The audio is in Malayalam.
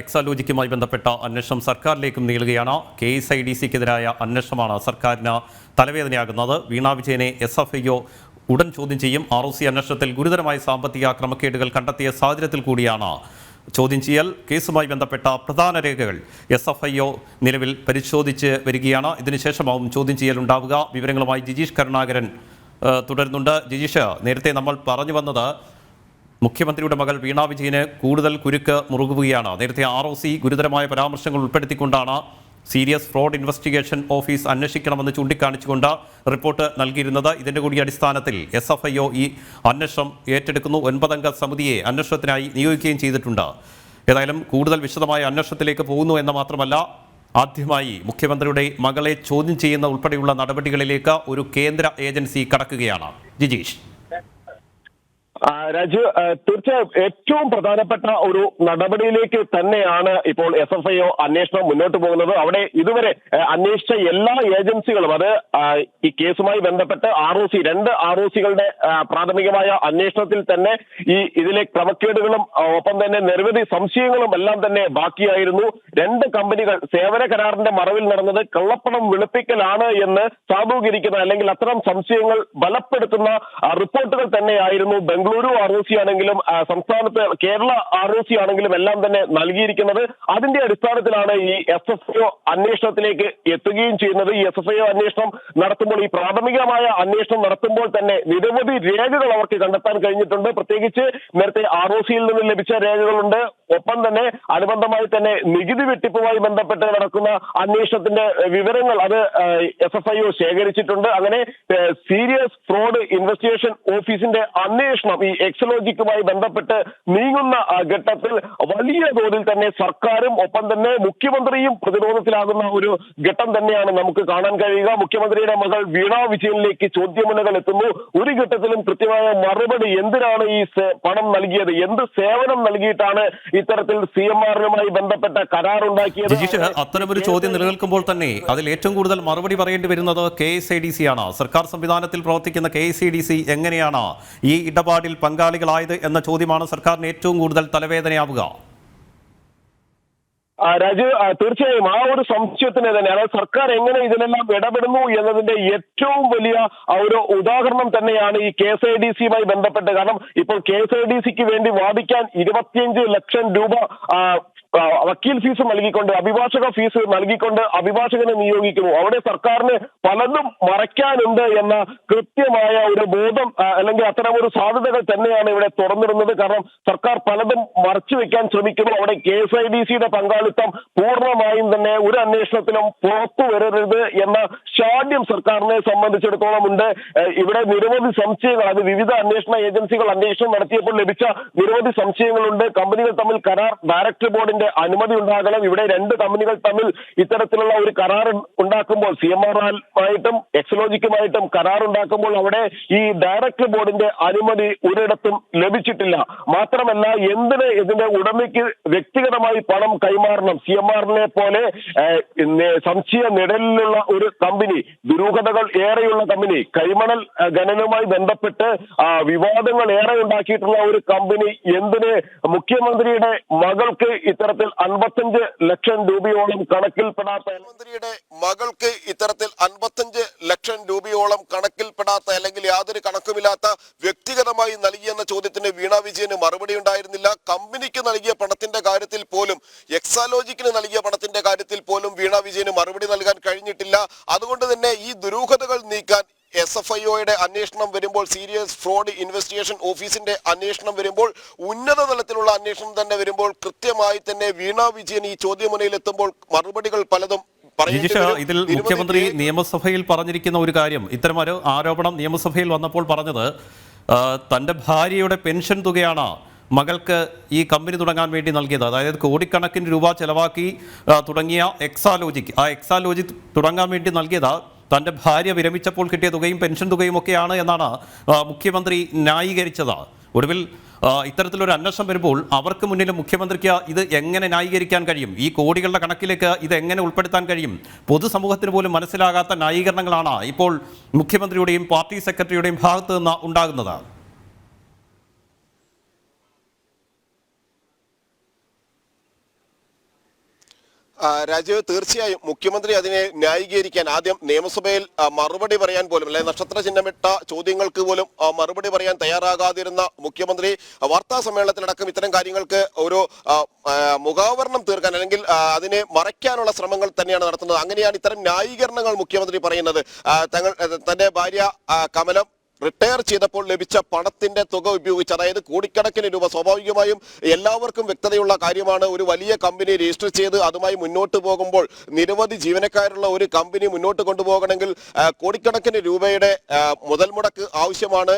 എക്സാലോജിക്കുമായി ബന്ധപ്പെട്ട അന്വേഷണം സർക്കാരിലേക്കും നീളുകയാണ്. കെ എസ് ഐ ഡി സിക്കെതിരായ അന്വേഷണമാണ് സർക്കാരിന് തലവേദനയാകുന്നത്. വീണ വിജയനെ എസ് എഫ് ഐ ഉടൻ ചോദ്യം ചെയ്യും. ആർ ഒ സി അന്വേഷണത്തിൽ ഗുരുതരമായ സാമ്പത്തിക ക്രമക്കേടുകൾ കണ്ടെത്തിയ സാഹചര്യത്തിൽ കൂടിയാണ് ചോദ്യം ചെയ്യൽ. കേസുമായി ബന്ധപ്പെട്ട പ്രധാന രേഖകൾ എസ് എഫ് ഐ ഒ നിലവിൽ പരിശോധിച്ച് വരികയാണ്. ഇതിനുശേഷമാവും ചോദ്യം ചെയ്യൽ ഉണ്ടാവുക. വിവരങ്ങളുമായി ജിജീഷ് കരുണാകരൻ തുടരുന്നുണ്ട്. ജിജീഷ് നേരത്തെ നമ്മൾ പറഞ്ഞു വന്നത് മുഖ്യമന്ത്രിയുടെ മകൾ വീണ വിജയന് കൂടുതൽ കുരുക്ക് മുറുകുകയാണ്. നേരത്തെ ആർ ഒ സി ഗുരുതരമായ പരാമർശങ്ങൾ ഉൾപ്പെടുത്തിക്കൊണ്ടാണ് സീരിയസ് ഫ്രോഡ് ഇൻവെസ്റ്റിഗേഷൻ ഓഫീസ് അന്വേഷിക്കണമെന്ന് ചൂണ്ടിക്കാണിച്ചുകൊണ്ട് റിപ്പോർട്ട് നൽകിയിരുന്നത്. ഇതിന്റെ കൂടി അടിസ്ഥാനത്തിൽ എസ് എഫ് ഐ ഒ ഈ അന്വേഷണം ഏറ്റെടുക്കുന്നു. ഒൻപതംഗ സമിതിയെ അന്വേഷണത്തിനായി നിയോഗിക്കുകയും ചെയ്തിട്ടുണ്ട്. ഏതായാലും കൂടുതൽ വിശദമായ അന്വേഷണത്തിലേക്ക് പോകുന്നു എന്ന് മാത്രമല്ല ആദ്യമായി മുഖ്യമന്ത്രിയുടെ മകളെ ചോദ്യം ചെയ്യുന്ന ഉൾപ്പെടെയുള്ള നടപടികളിലേക്ക് ഒരു കേന്ദ്ര ഏജൻസി കടക്കുകയാണ്. ജിജീഷ്. രാജു തീർച്ചയായും ഏറ്റവും പ്രധാനപ്പെട്ട ഒരു നടപടിയിലേക്ക് തന്നെയാണ് ഇപ്പോൾ എസ് എഫ് ഐ അന്വേഷണം മുന്നോട്ട് പോകുന്നത്. അവിടെ ഇതുവരെ അന്വേഷിച്ച എല്ലാ ഏജൻസികളും അത് ഈ കേസുമായി ബന്ധപ്പെട്ട് ആർ ഒ സി രണ്ട് ആർ ഒ സികളുടെ പ്രാഥമികമായ അന്വേഷണത്തിൽ തന്നെ ഈ ഇതിലെ ക്രമക്കേടുകളും ഒപ്പം തന്നെ നിരവധി സംശയങ്ങളും എല്ലാം തന്നെ ബാക്കിയായിരുന്നു. രണ്ട് കമ്പനികൾ സേവന കരാറിന്റെ മറവിൽ നടന്നത് കള്ളപ്പണം വെളുപ്പിക്കലാണ് എന്ന് സാധൂകരിക്കുന്ന അല്ലെങ്കിൽ അത്തരം സംശയങ്ങൾ ബലപ്പെടുത്തുന്ന റിപ്പോർട്ടുകൾ തന്നെയായിരുന്നു ബംഗളൂരു ആർ ഒ സി ആണെങ്കിലും സംസ്ഥാനത്ത് കേരള ആർ ഒ സി ആണെങ്കിലും എല്ലാം തന്നെ നൽകിയിരിക്കുന്നത്. അതിന്റെ അടിസ്ഥാനത്തിലാണ് ഈ എസ് എഫ് ഐ അന്വേഷണത്തിലേക്ക് എത്തുകയും ചെയ്യുന്നത്. ഈ എസ് എഫ് ഐ അന്വേഷണം നടത്തുമ്പോൾ ഈ പ്രാഥമികമായ അന്വേഷണം നടത്തുമ്പോൾ തന്നെ നിരവധി രേഖകൾ അവർക്ക് കണ്ടെത്താൻ കഴിഞ്ഞിട്ടുണ്ട്. പ്രത്യേകിച്ച് നേരത്തെ ആർ ഒ സിയിൽ നിന്ന് ലഭിച്ച രേഖകളുണ്ട്. ഒപ്പം തന്നെ അനുബന്ധമായി തന്നെ നികുതി വെട്ടിപ്പുമായി ബന്ധപ്പെട്ട് നടക്കുന്ന അന്വേഷണത്തിന്റെ വിവരങ്ങൾ അത് എസ് എഫ് ഐ ഒ ശേഖരിച്ചിട്ടുണ്ട്. അങ്ങനെ സീരിയസ് ഫ്രോഡ് ഇൻവെസ്റ്റിഗേഷൻ ഓഫീസിന്റെ അന്വേഷണം ഈ എക്സലോജിക്കുമായി ബന്ധപ്പെട്ട് നീങ്ങുന്ന ഘട്ടത്തിൽ വലിയ തോതിൽ തന്നെ സർക്കാരും ഒപ്പം തന്നെ മുഖ്യമന്ത്രിയും പ്രതിരോധത്തിലാകുന്ന ഒരു ഘട്ടം തന്നെയാണ് നമുക്ക് കാണാൻ കഴിയുക. മുഖ്യമന്ത്രിയുടെ മകൾ വീണ വിജയനിലേക്ക് ചോദ്യമുനകൾ എത്തുന്നു. ഒരു ഘട്ടത്തിലും കൃത്യമായ മറുപടി എന്തിനാണ് ഈ പണം നൽകിയത്? എന്ത് സേവനം നൽകിയിട്ടാണ് ഇത്തരത്തിൽ സി എം ആറിനുമായി ബന്ധപ്പെട്ട കരാർ ഉണ്ടാക്കിയത് അത്തരമൊരു ചോദ്യം നിലനിൽക്കുമ്പോൾ തന്നെ അതിൽ ഏറ്റവും കൂടുതൽ മറുപടി പറയേണ്ടി വരുന്നത് K S I D C ആണ്. സർക്കാർ സംവിധാനത്തിൽ പ്രവർത്തിക്കുന്ന K S I D C എങ്ങനെയാണ് ഈ ഇടപാടിൽ പങ്കാളികളായത് എന്ന ചോദ്യമാണ് സർക്കാരിന് ഏറ്റവും കൂടുതൽ തലവേദനയാവുക. രാജു തീർച്ചയായും ആ ഒരു സംശയത്തിന് തന്നെയാണ് സർക്കാർ എങ്ങനെ ഇതിനെല്ലാം ഇടപെടുന്നു എന്നതിന്റെ ഏറ്റവും വലിയ ഒരു ഉദാഹരണം തന്നെയാണ് ഈ കെ എസ് ഐ ഡി സിയുമായി ബന്ധപ്പെട്ട്. കാരണം ഇപ്പോൾ കെ എസ് ഐ ഡി സിക്ക് വേണ്ടി വാദിക്കാൻ ഇരുപത്തിയഞ്ച് ലക്ഷം രൂപ വക്കീൽ ഫീസ് നൽകിക്കൊണ്ട് അഭിഭാഷക ഫീസ് നൽകിക്കൊണ്ട് അഭിഭാഷകനെ നിയോഗിക്കുന്നു. അവിടെ സർക്കാരിന് പലതും മറയ്ക്കാനുണ്ട് എന്ന കൃത്യമായ ഒരു ബോധം അല്ലെങ്കിൽ അത്തരം ഒരു സാധ്യതകൾ തന്നെയാണ് ഇവിടെ തുറന്നിടുന്നത്. കാരണം സർക്കാർ പലതും മറച്ചു വെക്കാൻ ശ്രമിക്കുന്നു. അവിടെ കെ എസ് ഐ ഡി സിയുടെ പങ്കാളിത്തം പൂർണമായും തന്നെ ഒരു അന്വേഷണത്തിലും പുറത്തു വരരുത് എന്ന ശാഠ്യം സർക്കാരിനെ സംബന്ധിച്ചിടത്തോളം ഉണ്ട് ഇവിടെ നിരവധി സംശയങ്ങൾ അത് വിവിധ അന്വേഷണ ഏജൻസികൾ അന്വേഷണം നടത്തിയപ്പോൾ ലഭിച്ച നിരവധി സംശയങ്ങളുണ്ട്. കമ്പനികൾ തമ്മിൽ കരാർ ഡയറക്ടർ ബോർഡിന്റെ അനുമതി ഉണ്ടാകണം. ഇവിടെ രണ്ട് കമ്പനികൾ തമ്മിൽ ഇത്തരത്തിലുള്ള ഒരു കരാർ ഉണ്ടാക്കുമ്പോൾ സി എം ആർ ആയിട്ടും എക്സലോജിക്കുമായിട്ടും കരാർ ഉണ്ടാക്കുമ്പോൾ അവിടെ ഈ ഡയറക്ടർ ബോർഡിന്റെ അനുമതി ഒരിടത്തും ലഭിച്ചിട്ടില്ല. മാത്രമല്ല എന്തിന് ഇതിന്റെ ഉടമയ്ക്ക് വ്യക്തിഗതമായി പണം കൈമാറണം? സി എം ആറിനെ പോലെ സംശയ നിഴലിലുള്ള ഒരു കമ്പനി ദുരൂഹതകൾ ഏറെയുള്ള കമ്പനി കൈമണൽ ഖനനവുമായി ബന്ധപ്പെട്ട് വിവാദങ്ങൾ ഏറെ ഉണ്ടാക്കിയിട്ടുള്ള ഒരു കമ്പനി എന്തിന് മുഖ്യമന്ത്രിയുടെ മകൾക്ക് ഇത്തരത്തിൽ അൻപത്തഞ്ച് ലക്ഷം രൂപയോളം കണക്കിൽപ്പെടാത്ത മന്ത്രിയുടെ മകൾക്ക് ഇത്തരത്തിൽ അൻപത്തഞ്ച് ലക്ഷം രൂപയോളം കണക്കിൽപ്പെടാത്ത അല്ലെങ്കിൽ യാതൊരു കണക്കുമില്ലാത്ത വ്യക്തിഗതമായി നൽകിയെന്ന ചോദ്യത്തിന് വീണ വിജയന് മറുപടി ഉണ്ടായിരുന്നില്ല. കമ്പനിക്ക് നൽകിയ പണത്തിന്റെ കാര്യത്തിൽ പോലും എക്സാലോജിക്കിന് നൽകിയ പണത്തിന്റെ കാര്യത്തിൽ പോലും വീണ വിജയന് മറുപടി നൽകാൻ കഴിഞ്ഞിട്ടില്ല. അതുകൊണ്ട് തന്നെ ഈ ദുരൂഹതകൾ നീക്കാൻ എസ് എഫ് ഐ ഒയുടെ അന്വേഷണം വരുമ്പോൾ സീരിയസ് ഫ്രോഡ് ഇൻവെസ്റ്റിഗേഷൻ ഓഫീസിന്റെ അന്വേഷണം വരുമ്പോൾ ഉന്നത തലത്തിലുള്ള അന്വേഷണം തന്നെ വരുമ്പോൾ കൃത്യമായി തന്നെ വീണ വിജയൻ ഈ ചോദ്യമുനയിൽ എത്തുമ്പോൾ മറുപടികൾ പലതും ഇതിൽ മുഖ്യമന്ത്രി നിയമസഭയിൽ പറഞ്ഞിരിക്കുന്ന ഒരു കാര്യം. ഇത്തരമൊരു ആരോപണം നിയമസഭയിൽ വന്നപ്പോൾ പറഞ്ഞത് തന്റെ തന്റെ ഭാര്യയുടെ പെൻഷൻ തുകയാണ് മകൾക്ക് ഈ കമ്പനി തുടങ്ങാൻ വേണ്ടി നൽകിയത്. അതായത് കോടിക്കണക്കിന് രൂപ ചെലവാക്കി തുടങ്ങിയ എക്സാലോജിക് ആ എക്സാലോജിക് തുടങ്ങാൻ വേണ്ടി നൽകിയത് തന്റെ ഭാര്യ വിരമിച്ചപ്പോൾ കിട്ടിയ തുകയും പെൻഷൻ തുകയും ഒക്കെയാണ് എന്നാണ് മുഖ്യമന്ത്രി ന്യായീകരിച്ചത്. ഒടുവിൽ ഇത്തരത്തിലൊരു അന്വേഷണം വരുമ്പോൾ അവർക്ക് മുന്നിൽ മുഖ്യമന്ത്രിക്ക് ഇത് എങ്ങനെ ന്യായീകരിക്കാൻ കഴിയും? ഈ കോടികളുടെ കണക്കിലേക്ക് ഇത് എങ്ങനെ ഉൾപ്പെടുത്താൻ കഴിയും? പൊതുസമൂഹത്തിന് പോലും മനസ്സിലാകാത്ത ന്യായീകരണങ്ങളാണ് ഇപ്പോൾ മുഖ്യമന്ത്രിയുടെയും പാർട്ടി സെക്രട്ടറിയുടെയും ഭാഗത്ത് നിന്ന് ഉണ്ടാകുന്നത്. രാജീവ് തീർച്ചയായും മുഖ്യമന്ത്രി അതിനെ ന്യായീകരിക്കാൻ ആദ്യം നിയമസഭയിൽ മറുപടി പറയാൻ പോലും അല്ലെ നക്ഷത്ര ചിഹ്നമിട്ട ചോദ്യങ്ങൾക്ക് പോലും മറുപടി പറയാൻ തയ്യാറാകാതിരുന്ന മുഖ്യമന്ത്രി വാർത്താ സമ്മേളനത്തിലടക്കം ഇത്തരം കാര്യങ്ങൾക്ക് ഒരു മുഖാവരണം തീർക്കാൻ അല്ലെങ്കിൽ അതിനെ മറയ്ക്കാനുള്ള ശ്രമങ്ങൾ തന്നെയാണ് നടത്തുന്നത്. അങ്ങനെയാണ് ഇത്തരം ന്യായീകരണങ്ങൾ മുഖ്യമന്ത്രി പറയുന്നത്. തങ്ങൾ തന്റെ ഭാര്യ കമലം റിട്ടയർ ചെയ്തപ്പോൾ ലഭിച്ച പണത്തിന്റെ തുക ഉപയോഗിച്ച് അതായത് കോടിക്കണക്കിന് രൂപ. സ്വാഭാവികമായും എല്ലാവർക്കും വ്യക്തതയുള്ള കാര്യമാണ്. ഒരു വലിയ കമ്പനി രജിസ്റ്റർ ചെയ്ത് അതുമായി മുന്നോട്ട് പോകുമ്പോൾ നിരവധി ജീവനക്കാരുള്ള ഒരു കമ്പനി മുന്നോട്ട് കൊണ്ടുപോകണമെങ്കിൽ കോടിക്കണക്കിന് രൂപയുടെ മുതൽമുടക്ക് മുതൽ ആവശ്യമാണ്.